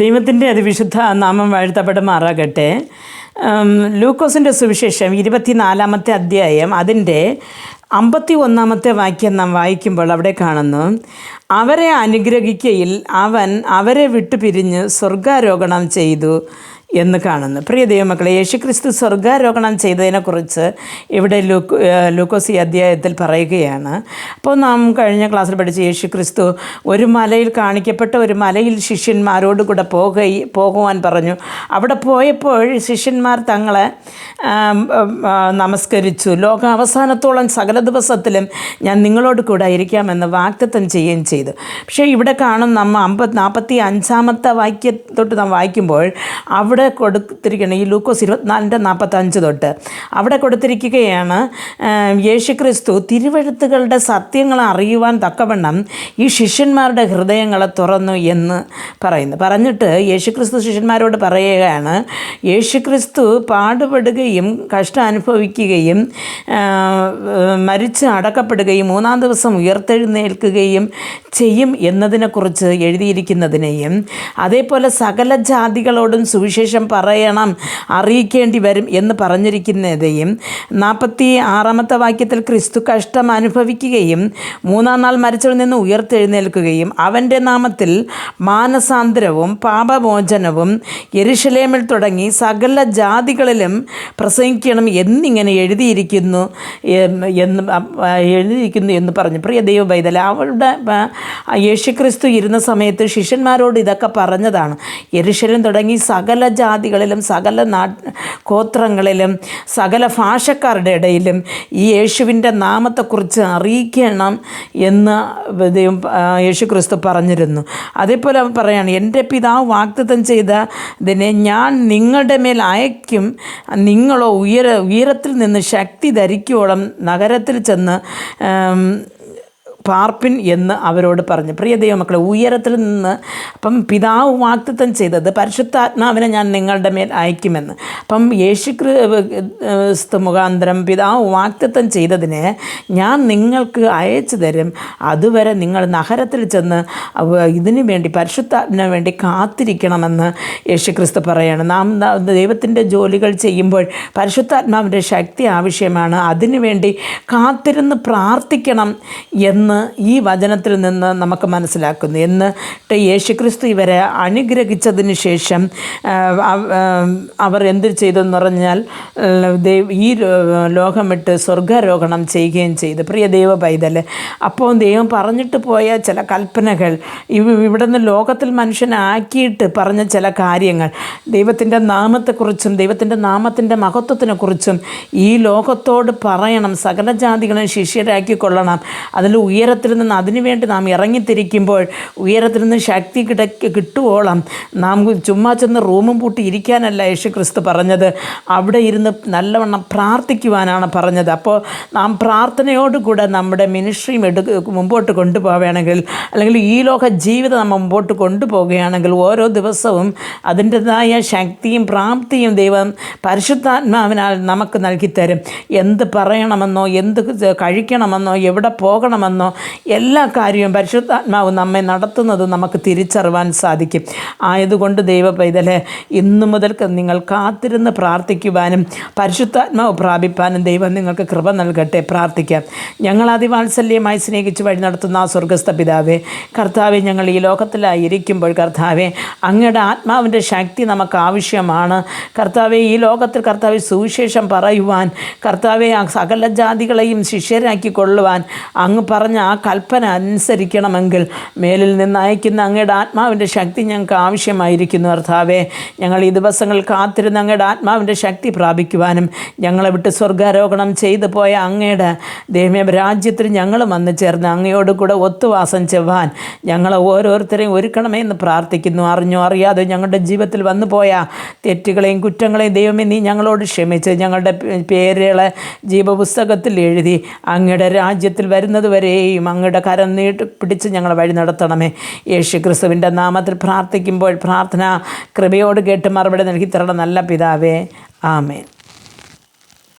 ദൈവത്തിന്റെ അതിവിശുദ്ധ നാമം വാഴ്ത്തപ്പെടുമാറാകട്ടെ. ലൂക്കോസിന്റെ സുവിശേഷം ഇരുപത്തിനാലാമത്തെ അധ്യായം അതിന്റെ അമ്പത്തി ഒന്നാമത്തെ വാക്യം നാം വായിക്കുമ്പോൾ അവിടെ കാണുന്നു അവരെ അനുഗ്രഹിക്കയിൽ അവൻ അവരെ വിട്ടു പിരിഞ്ഞ് സ്വർഗാരോഹണം ചെയ്തു. എന്ന് കാണുന്നു. പ്രിയ ദൈവമക്കളെ യേശുക്രിസ്തു സ്വർഗാരോഹണം ചെയ്തതിനെക്കുറിച്ച് ഇവിടെ ലൂക്ക് ലൂക്കോസി അധ്യായത്തിൽ പറയുകയാണ്. അപ്പോൾ നാം കഴിഞ്ഞ ക്ലാസ്സിൽ പഠിച്ച യേശുക്രിസ്തു ഒരു മലയിൽ കാണിക്കപ്പെട്ട ഒരു മലയിൽ ശിഷ്യന്മാരോട് കൂടെ പോക പോകുവാൻ പറഞ്ഞു. അവിടെ പോയപ്പോൾ ശിഷ്യന്മാർ തങ്ങളെ നമസ്കരിച്ചു. ലോക അവസാനത്തോളം സകല ദിവസത്തിലും ഞാൻ നിങ്ങളോട് കൂടെ ഇരിക്കാമെന്ന് വാക്തത്വം ചെയ്യുകയും ചെയ്തു. പക്ഷേ ഇവിടെ കാണും നമ്മൾ അമ്പത് നാൽപ്പത്തി അഞ്ചാമത്തെ വാക്യത്തൊട്ട് നാം വായിക്കുമ്പോൾ അവിടെ കൊടുത്തിരിക്കണം ഈ ലൂക്കോസ് ഇരുപത്തിനാലിന്റെ നാൽപ്പത്തഞ്ച് തൊട്ട്. അവിടെ കൊടുത്തിരിക്കുകയാണ് യേശുക്രിസ്തു തിരുവഴുത്തുകളുടെ സത്യങ്ങൾ അറിയുവാൻ തക്കവണ്ണം ഈ ശിഷ്യന്മാരുടെ ഹൃദയങ്ങളെ തുറന്നു എന്ന് പറയുന്നു. പറഞ്ഞിട്ട് യേശുക്രിസ്തു ശിഷ്യന്മാരോട് പറയുകയാണ് യേശുക്രിസ്തു പാടുപെടുകയും കഷ്ടം അനുഭവിക്കുകയും മരിച്ച് അടക്കപ്പെടുകയും മൂന്നാം ദിവസം ഉയർത്തെഴുന്നേൽക്കുകയും ചെയ്യും എന്നതിനെക്കുറിച്ച് എഴുതിയിരിക്കുന്നതിനെയും അതേപോലെ സകല ജാതികളോടും സുവിശേഷം പറയണം അറിയിക്കേണ്ടി വരും എന്ന് പറഞ്ഞിരിക്കുന്നതയും നാൽപ്പത്തി ആറാമത്തെ വാക്യത്തിൽ ക്രിസ്തു കഷ്ടം അനുഭവിക്കുകയും മൂന്നാം നാൾ മരിച്ചവരിൽ നിന്ന് ഉയർത്തെഴുന്നേൽക്കുകയും അവന്റെ നാമത്തിൽ മാനസാന്തരവും പാപമോചനവും യെരുശലേമിൽ തുടങ്ങി സകല ജാതികളിലും പ്രസംഗിക്കണം എന്നിങ്ങനെ എഴുതിയിരിക്കുന്നു എന്ന് എഴുതിയിരിക്കുന്നു എന്ന് പറഞ്ഞു. പ്രിയ ദൈവ ബൈതല അവളുടെ യേശുക്രിസ്തു ഇരുന്ന സമയത്ത് ശിഷ്യന്മാരോട് ഇതൊക്കെ പറഞ്ഞതാണ്. യെരുശലേം തുടങ്ങി സകല ജാതികളിലും സകല നാ ഗോത്രങ്ങളിലും സകല ഭാഷക്കാരുടെ ഇടയിലും ഈ യേശുവിന്റെ നാമത്തെക്കുറിച്ച് അറിയിക്കണം എന്ന് ദൈവം ക്രിസ്തു പറഞ്ഞിരുന്നു. അതേപോലെ അവൻ പറയാണ് എന്റെ പിതാവ് വാഗ്ദത്തം ചെയ്ത ഇതിനെ ഞാൻ നിങ്ങളുടെ മേൽ അയക്കും. നിങ്ങളോ ഉയര ഉയരത്തിൽ നിന്ന് ശക്തി ധരിക്കോളം. നഗരത്തിൽ ചെന്ന് പാർപ്പിൻ എന്ന് അവരോട് പറഞ്ഞു. പ്രിയ ദൈവമക്കളെ ഉയരത്തിൽ നിന്ന് അപ്പം പിതാവ് വാക്തത്വം ചെയ്തത് പരിശുദ്ധാത്മാവിനെ ഞാൻ നിങ്ങളുടെ മേൽ അയക്കുമെന്ന്. അപ്പം യേശു ക്രിസ്തു മുഖാന്തരം പിതാവ് വാക്തത്വം ചെയ്തതിനെ ഞാൻ നിങ്ങൾക്ക് അയച്ചു തരും. അതുവരെ നിങ്ങൾ നഗരത്തിൽ ചെന്ന് ഇതിനു വേണ്ടി പരിശുദ്ധാത്മന വേണ്ടി കാത്തിരിക്കണമെന്ന് യേശു ക്രിസ്തു പറയാണ്. ന- ദൈവത്തിന്റെ ജോലികൾ ചെയ്യുമ്പോൾ പരിശുദ്ധാത്മാവിന്റെ ശക്തി ആവശ്യമാണ്. അതിനുവേണ്ടി കാത്തിരുന്ന് പ്രാർത്ഥിക്കണം എന്ന് ഈ വചനത്തിൽ നിന്ന് നമുക്ക് മനസ്സിലാക്കുന്നു. എന്നിട്ട് യേശുക്രിസ്തു ഇവരെ അനുഗ്രഹിച്ചതിന് ശേഷം അവർ എന്ത് ചെയ്തെന്ന് പറഞ്ഞാൽ ഈ ലോകമിട്ട് സ്വർഗാരോഹണം ചെയ്യുകയും ചെയ്തു. പ്രിയ ദൈവ പൈതൽ അപ്പോൾ ദൈവം പറഞ്ഞിട്ട് പോയ ചില കൽപ്പനകൾ ഇവ ഇവിടുന്ന് ലോകത്തിൽ മനുഷ്യനാക്കിയിട്ട് പറഞ്ഞ ചില കാര്യങ്ങൾ ദൈവത്തിന്റെ നാമത്തെക്കുറിച്ചും ദൈവത്തിന്റെ നാമത്തിന്റെ മഹത്വത്തിനെക്കുറിച്ചും ഈ ലോകത്തോട് പറയണം. സകല ജാതികളെ ശിഷ്യരാക്കിക്കൊള്ളണം. അതിൽ ഉയരത്തിൽ നിന്ന് അതിനുവേണ്ടി നാം ഇറങ്ങിത്തിരിക്കുമ്പോൾ ഉയരത്തിൽ നിന്ന് ശക്തി കിട കിട്ടുവോളം നാം ചുമ്മാ ചെന്ന് റൂമും പൂട്ടി ഇരിക്കാനല്ല യേശു ക്രിസ്തു പറഞ്ഞത്. അവിടെ ഇരുന്ന് നല്ലവണ്ണം പ്രാർത്ഥിക്കുവാനാണ് പറഞ്ഞത്. അപ്പോൾ നാം പ്രാർത്ഥനയോടുകൂടെ നമ്മുടെ മിനിസ്ട്രിയും എടു മുമ്പോട്ട് കൊണ്ടുപോവുകയാണെങ്കിൽ അല്ലെങ്കിൽ ഈ ലോക ജീവിതം നമ്മൾ മുമ്പോട്ട് കൊണ്ടുപോവുകയാണെങ്കിൽ ഓരോ ദിവസവും അതിന്റെതായ ശക്തിയും പ്രാപ്തിയും ദൈവം പരിശുദ്ധാത്മാവിനാൽ നമുക്ക് നൽകിത്തരും. എന്ത് പറയണമെന്നോ എന്ത് കഴിക്കണമെന്നോ എവിടെ പോകണമെന്നോ എല്ലാ കാര്യവും പരിശുദ്ധാത്മാവ് നമ്മെ നടത്തുന്നത് നമുക്ക് തിരിച്ചറിവാൻ സാധിക്കും. ആയതുകൊണ്ട് ദൈവ പൈതലെ ഇന്നു മുതൽക്ക് നിങ്ങൾ കാത്തിരുന്ന് പ്രാർത്ഥിക്കുവാനും പരിശുദ്ധാത്മാവ് പ്രാപിപ്പാനും ദൈവം നിങ്ങൾക്ക് കൃപ നൽകട്ടെ. പ്രാർത്ഥിക്കാം. ഞങ്ങൾ അതിവാത്സല്യമായി സ്നേഹിച്ച് വഴി നടത്തുന്ന ആ സ്വർഗസ്ഥ പിതാവേ കർത്താവെ ഞങ്ങൾ ഈ ലോകത്തിലായിരിക്കുമ്പോൾ കർത്താവെ അങ്ങയുടെ ആത്മാവിന്റെ ശക്തി നമുക്ക് ആവശ്യമാണ്. കർത്താവെ ഈ ലോകത്തിൽ കർത്താവ് സുവിശേഷം പറയുവാൻ കർത്താവെ സകല ജാതികളെയും ശിഷ്യരാക്കി കൊള്ളുവാൻ അങ്ങ് പറഞ്ഞ ആ കൽപ്പന അനുസരിക്കണമെങ്കിൽ മേലിൽ നിന്ന് അയക്കുന്ന അങ്ങയുടെ ആത്മാവിന്റെ ശക്തി ഞങ്ങൾക്ക് ആവശ്യമായിരിക്കുന്നു കർത്താവേ. ഞങ്ങൾ ഈ ദിവസങ്ങൾ കാത്തിരുന്ന് അങ്ങയുടെ ആത്മാവിന്റെ ശക്തി പ്രാപിക്കുവാനും ഞങ്ങളെ വിട്ട് സ്വർഗാരോഹണം ചെയ്തു പോയ അങ്ങയുടെ ദൈവമേ രാജ്യത്തിൽ ഞങ്ങൾ വന്നു ചേർന്ന് അങ്ങയോട് കൂടെ ഒത്തുവാസം ചെവ്വാൻ ഞങ്ങളെ ഓരോരുത്തരെയും ഒരുക്കണമേ എന്ന് പ്രാർത്ഥിക്കുന്നു. അറിഞ്ഞോ അറിയാതെ ഞങ്ങളുടെ ജീവിതത്തിൽ വന്നു പോയ തെറ്റുകളെയും കുറ്റങ്ങളെയും ദൈവമേ നീ ഞങ്ങളോട് ക്ഷമിച്ച് ഞങ്ങളുടെ പേരുകളെ ജീവപുസ്തകത്തിൽ എഴുതി അങ്ങയുടെ രാജ്യത്തിൽ വരുന്നത് വരെയും അങ്ങയുടെ കരം നീട്ടി പിടിച്ച് ഞങ്ങളെ വഴി നടത്തണമേ. യേശു ക്രിസ്തുവിന്റെ നാമത്തിൽ പ്രാർത്ഥിക്കുമ്പോൾ പ്രാർത്ഥന കൃപയോട് കേട്ട് മറുപടി നൽകി തരണം നല്ല പിതാവേ. ആമേൻ.